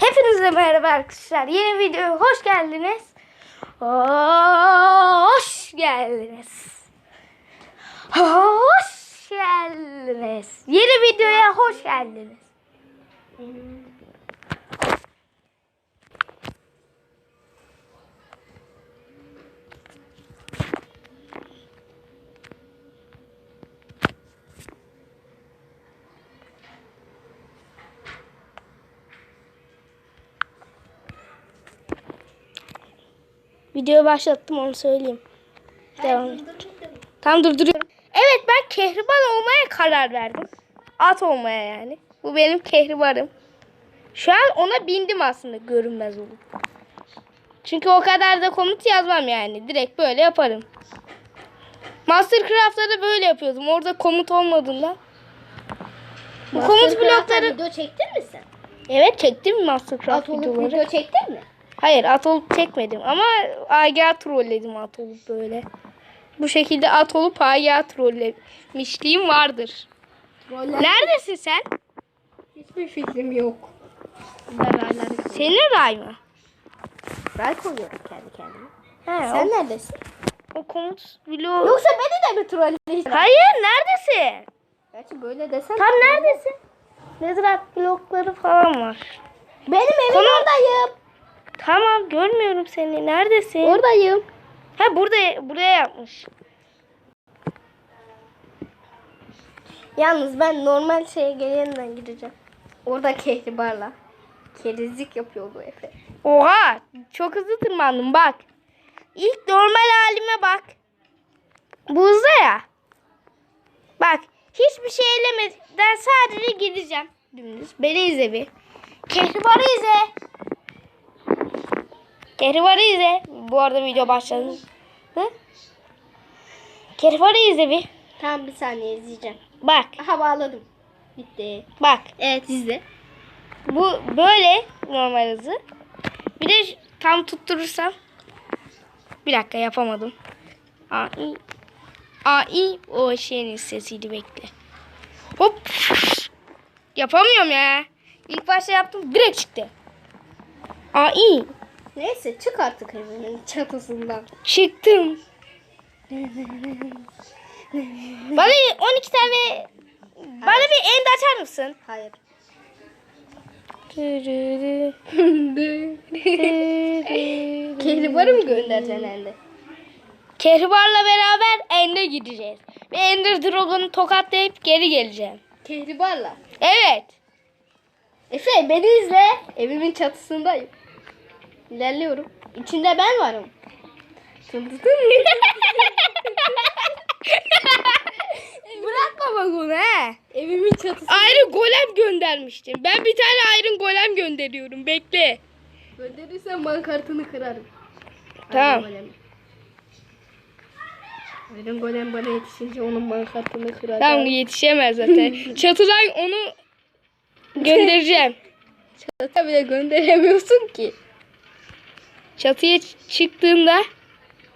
Hepinize merhaba arkadaşlar. Yeni videoya hoş geldiniz. Hoş geldiniz. Hoş geldiniz. Yeni videoya hoş geldiniz. Videoyu başlattım onu söyleyeyim. Devam et. Tam durduruyorum. Evet ben kehribar olmaya karar verdim. At olmaya yani. Bu benim kehribarım. Şu an ona bindim aslında görünmez olup. Çünkü o kadar da komut yazmam yani. Direkt böyle yaparım. Mastercraft'ta da böyle yapıyordum. Orada komut olmadığından. Bu komut blokları... video çektin mi sen? Evet çektim Mastercraft At olup videoları. video çektin mi? Hayır at olup çekmedim ama AGA trolledim at olup böyle. Bu şekilde at olup AGA trollemişliğim vardır. Neredesin sen? Hiçbir fikrim yok. Senin ray mı? Ben koyuyorum kendi kendime. He, Sen o, neredesin? o komut bloğu. Yoksa beni de mi trolleyin? Hayır neredesin? Gerçi böyle desen. Tam neredesin? Netherite blokları falan var. Benim evim Konu- oradayım. Tamam görmüyorum seni. Neredesin? Oradayım. Ha burada buraya yapmış. Yalnız ben normal şeye gelenden gideceğim. Orada kehribarla. Kerizlik yapıyor bu Efe. Oha çok hızlı tırmandım bak. İlk normal halime bak. Bu hızlı ya. Bak hiçbir şey elemeden sadece gideceğim. Dümdüz. Beni izle bir. Kehribarı izle. Kehribarı izle. Bu arada video başladı. Hı? Kehribarı izle bir. Tamam bir saniye izleyeceğim. Bak Aha bağladım. Bitti. bak. Evet izle. Bu böyle normal hızı. Bir de tam tutturursam. Bir dakika yapamadım. Ai. Ai o şeyin sesiydi bekle. Hop. Yapamıyorum ya. İlk başta yaptım direkt çıktı. Ai. Neyse çık artık evinin çatısından. Çıktım. Bana 12 tane bana bir end açar mısın? Hayır. Kehribarı mı göndereceksin elde? Kehribar'la beraber End'e gideceğiz. Ve Ender Dragon'u tokatlayıp geri geleceğim. Kehribarla. Evet. Efe beni izle. Evimin çatısındayım. İlerliyorum. İçinde ben varım. Bırakma bak onu he. Evimin çatısı. Iron Golem göndermiştim. Ben bir tane Iron Golem gönderiyorum. Bekle. Gönderirsen man kartını kırarım. Tamam. Iron Golem. Bana yetişince onun man kartını kırarım. Tamam yetişemez zaten. Çatıdan onu göndereceğim. Çatıya bile gönderemiyorsun ki. Çatıya çıktığında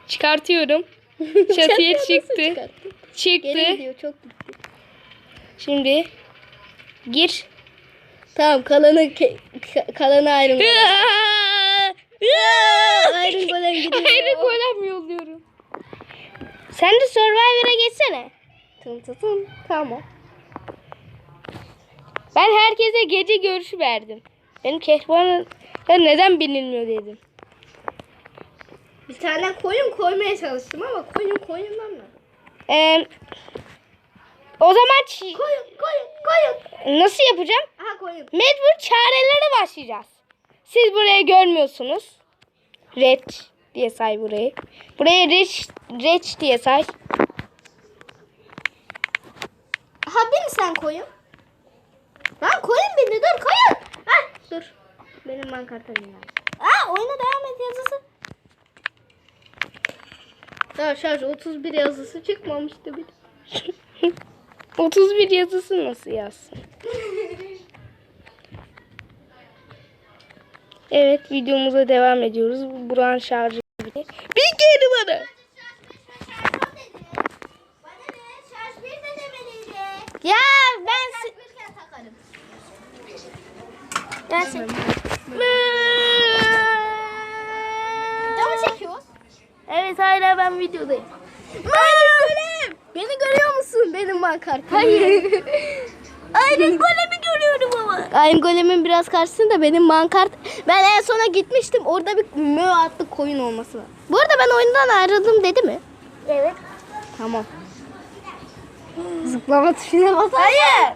çıkartıyorum. Çatıya çıktı. Çıktı. gidiyor çok gitti. Şimdi gir. Tamam kalanı kalanı Golem. Iron Golem gidiyor. Iron Golem yolluyorum. Sen de Survivor'a geçsene. Tın tın tın. Tamam. Ben herkese gece görüşü verdim. Benim kehribarın neden bilinmiyor dedim. Bir tane koyun koymaya çalıştım ama koyun koyundan mı? Ee, o zaman ç- Koyun koyun koyun. nasıl yapacağım? Aha koyun. Mecbur çarelere başlayacağız. Siz burayı görmüyorsunuz. Red diye say burayı. Buraya Rich, Rich diye say. Aha bin sen koyun. Lan koyun bindi dur koyun. Ha dur. Benim kartım lazım. Aa oyuna devam et yazısı. Daha şarj 31 yazısı çıkmamıştı bir. 31 yazısı nasıl yazsın? Evet videomuza devam ediyoruz. Buran şarjı bitti. Bir geri bana. Ya ben... Ben... hala ben videodayım. Iron Golem! Beni görüyor musun benim mankartım? Hayır. Iron Golem'i görüyorum ama. Iron Golem'in biraz karşısında benim mankart. Ben en sona gitmiştim. Orada bir mö adlı koyun olması var. Bu arada ben oyundan ayrıldım dedi mi? Evet. Tamam. Zıplama tuşuna bas. Hayır.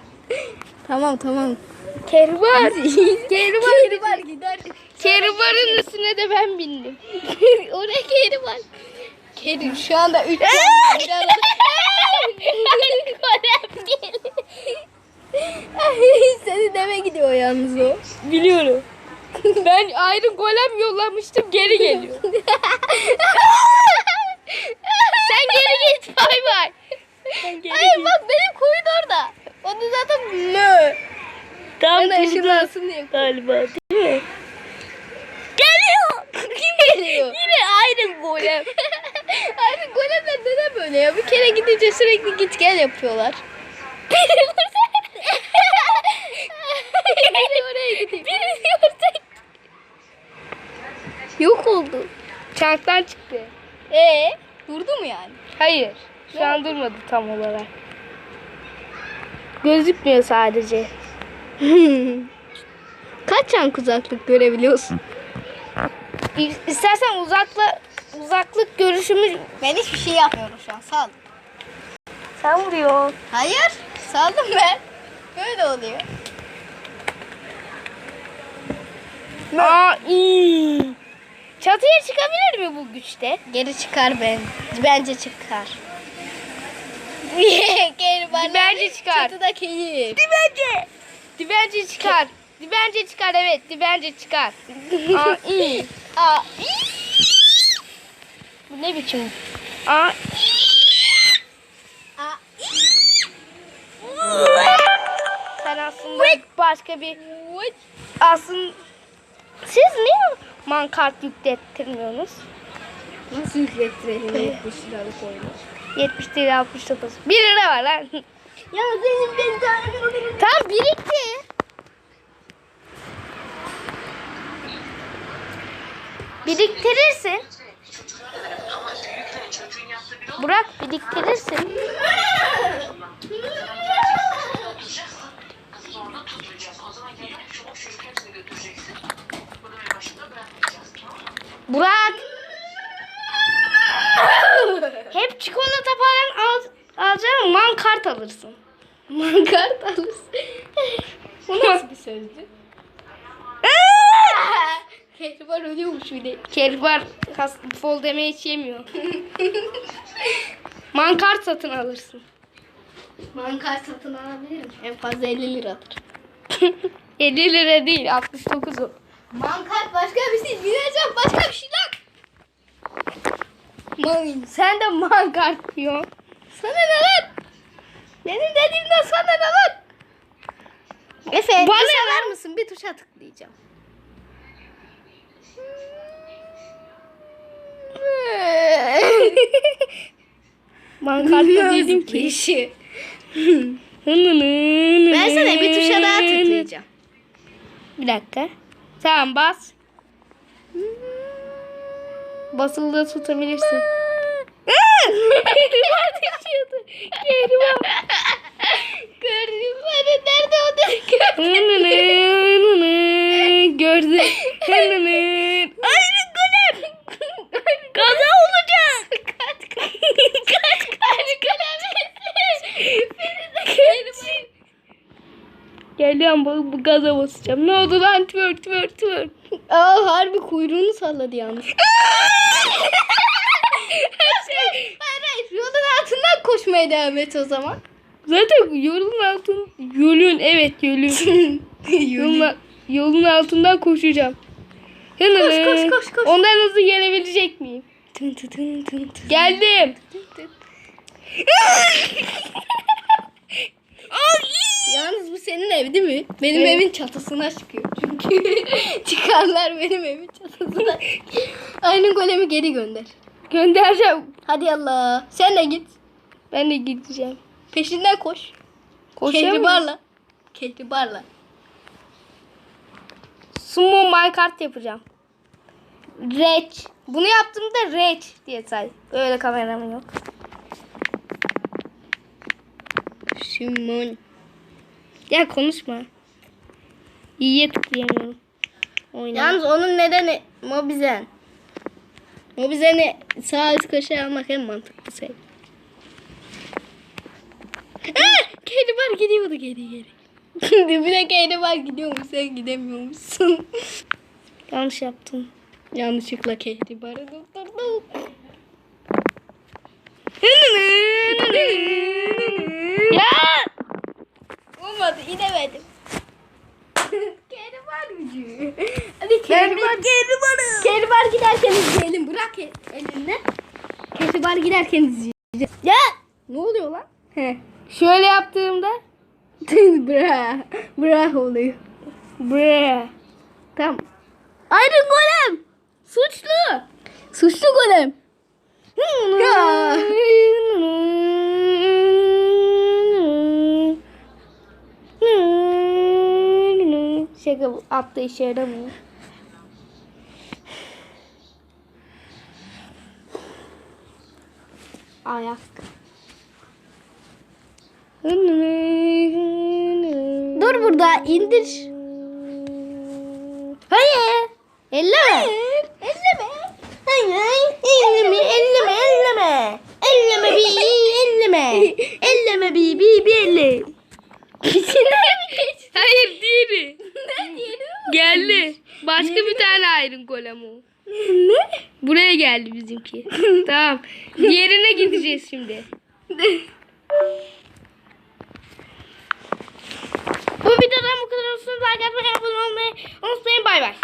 tamam tamam. Keribar. Keribar. Keribar gider. Keribar'ın üstüne de ben bindim. Oraya Keribar. Keri şu anda 3 Senin eve gidiyor yalnız o. Biliyorum. Ben ayrı golem yollamıştım geri geliyor. Sen geri git bay bay. Sen geri Hayır git. bak benim koyun orada. Onu zaten mö. Tam Bana ışınlansın diye. galiba değil mi? Geliyor. Kim geliyor? Yine ayrı golem. Böyle ya? Bir kere gidince sürekli git gel yapıyorlar. Biri oraya gidiyor. Birisi orada. Yok oldu. Çanktan çıktı. Ee, durdu mu yani? Hayır. Şu an durmadı tam olarak. Gözükmüyor sadece. Kaç çank uzaklık görebiliyorsun? İstersen uzakla uzaklık görüşümü Ben hiçbir şey yapmıyorum şu an. Sal. sen vuruyor. Hayır. Saldım ben. Böyle oluyor. Aa iyi. Çatıya çıkabilir mi bu güçte? Geri çıkar ben. Bence çıkar. Geri bana. Bence çıkar. Çatıda keyif. Dibence. Dibence çıkar. Dibence çıkar evet. Dibence çıkar. Aa iyi. Aa. Bu ne biçim? Aa Aa. sen aslında başka bir aslında siz niye mankart yüklettirmiyorsunuz? Nasıl yüklettirelim 70 liralık oyunu? 70 lira 69. 1 lira var lan. Ya senin ben tane Tam birikti. Biriktirirsin. Bırakmayacağız. Tamam mı? Burak. Hep çikolata falan al, alacaksın man kart alırsın. Mankart alırsın. Bu nasıl bir sözdü? Kehribar ölüyormuş bir de. Keribar kas, fol demeye hiç yemiyor. man kart satın alırsın. Mankart satın alabilirim. En fazla 50 liradır. 50 lira değil 69 o. Mankart başka bir şey. Bineceğim başka bir şey lan. Man. Sen de man kart diyorsun. Sana ne lan? Benim dediğimden sana ne lan? Efe Bana bir salar mısın? Bir tuşa tıklayacağım. Man kart da dedim ki. işi. Ben sana bir tuşa daha tıklayacağım. Bir dakika. Tamam bas. Basılı tutabilirsin. Keriman düşüyordu. Keriman. Gördüm bana nerede o da? Gördüm. Aynı golem. Kaza olacak. Kaç kaç. Kaç kaç kaç. Geliyorum bu, gaza basacağım. Ne oldu lan twerk twerk twerk. Aa harbi kuyruğunu salladı yalnız. hayır hayır yolun altından koşmaya devam et o zaman. Zaten yolun altın yolun evet yolun. yolun, yolun altından koşacağım. Koş, koş, koş, koş. Ondan hızlı gelebilecek miyim? Tın tın tın tın tın. Geldim. Yalnız bu senin ev değil mi? Benim Evet. evin çatısına çıkıyor çünkü. Çıkarlar benim evin çatısına. Aynı golemi geri gönder. Göndereceğim. Hadi Allah. Sen de git. Ben de gideceğim. Peşinden koş. Koşamıyorum. Kehribarla. Kehribarla. Sumo minecart yapacağım. Reç. Bunu yaptığımda reç diye say. Öyle kameram yok. Simon. Ya konuşma. İyiye tıklayamıyorum. Oyna. Yalnız onun nedeni Mobizen. Mobizen'i sağ üst köşeye almak en mantıklı şey. Kedi var gidiyordu geri geri. bir de kedi var gidiyormuş sen gidemiyormuşsun. Yanlış yaptım. Yanlışlıkla kedi barı durdurdum. ya! Olmadı inemedim. kedi var gücü. Hadi var. Kedi var. Giderken izleyelim. Bırak el- elinden. Kedi var giderken izleyeceğiz. Ya! Ne oluyor lan? He. Şöyle yaptığımda bra. Bra oluyor. bre. Tamam. Iron Golem. Suçlu. Suçlu golem. Şaka attığı işe yaramıyor. Ayak. Dur burada indir. Hayır. Elleme. Elleme. Hayır. Elleme, elleme, elleme. Elleme bir, elleme. Elleme bir, bir, bir elle. Hayır diğeri. Geldi. Başka bir tane Iron Golem o. ne? Buraya geldi bizimki. tamam. Diğerine gideceğiz şimdi. Bu videodan bu kadar olsun. Like atmayı, abone olmayı unutmayın. Bay bay.